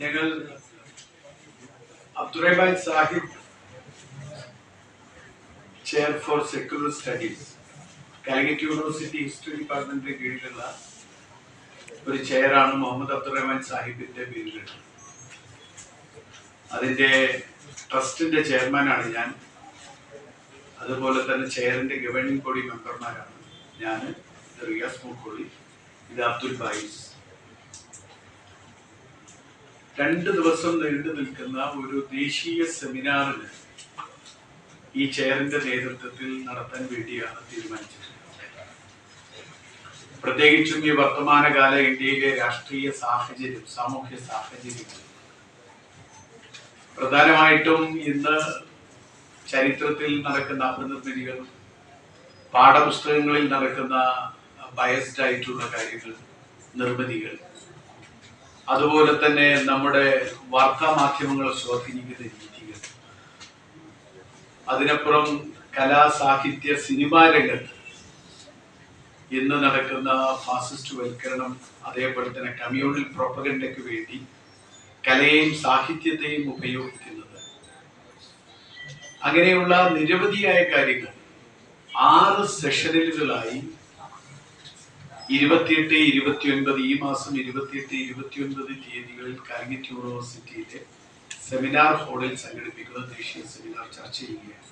ഞങ്ങൾ Abdurahman Sahib chair for secular studies Calicut university history ഡിപ്പാർട്ട്മെന്റിന്റെ കീഴിലുള്ള ഒരു ചെയറാണ് മുഹമ്മദ് അബ്ദുറഹ്മാൻ സാഹിബിന്റെ പേരിലുള്ളത്. അതിന്റെ ട്രസ്റ്റിന്റെ ചെയർമാനാണ് ഞാൻ. അതുപോലെ തന്നെ ചെയറിന്റെ ഗവേണിംഗ് ബോഡി മെമ്പർമാരാണ് ഞാൻ റിയാസ് മുക്കോളി. ഇത് അബ്ദുൽ ബായിസ് രണ്ട് ദിവസം നീണ്ടു നിൽക്കുന്ന ഒരു ദേശീയ സെമിനാറിന് ഈ ചെയറിന്റെ നേതൃത്വത്തിൽ നടത്താൻ വേണ്ടിയാണ് തീരുമാനിച്ചത് പ്രത്യേകിച്ചും ഈ വർത്തമാനകാല ഇന്ത്യയിലെ രാഷ്ട്രീയ സാഹചര്യം സാമൂഹ്യ സാഹചര്യം പ്രധാനമായിട്ടും ഇന്ന് ചരിത്രത്തിൽ നടക്കുന്ന അഭിനിർമ്മിതികൾ പാഠപുസ്തകങ്ങളിൽ നടക്കുന്ന ബയസ്ഡ് ആയിട്ടുള്ള കാര്യങ്ങൾ നിർമ്മിതികൾ അതുപോലെ തന്നെ നമ്മുടെ വാർത്താ മാധ്യമങ്ങളെ സ്വാധീനിക്കുന്ന രീതികൾ. അതിനപ്പുറം കലാ സാഹിത്യ സിനിമാ രംഗത്ത് ഇന്ന് നടക്കുന്ന ഫാസിസ്റ്റ് വൽക്കരണം അതേപോലെ തന്നെ കമ്മ്യൂണൽ പ്രൊപ്പഗൻഡയ്ക്ക് വേണ്ടി കലയെയും സാഹിത്യത്തെയും ഉപയോഗിക്കുന്നത്. അങ്ങനെയുള്ള നിരവധിയായ കാര്യങ്ങൾ ആറ് സെഷനുകളായി ഇരുപത്തിയെട്ട് ഇരുപത്തിയൊൻപത് ഈ മാസം ഇരുപത്തിയെട്ട് ഇരുപത്തിയൊൻപത് തീയതികളിൽ കാലിക്കറ്റ് യൂണിവേഴ്സിറ്റിയിലെ സെമിനാർ ഹാളിൽ സംഘടിപ്പിക്കുന്ന ദേശീയ സെമിനാർ ചർച്ച ചെയ്യുകയാണ്.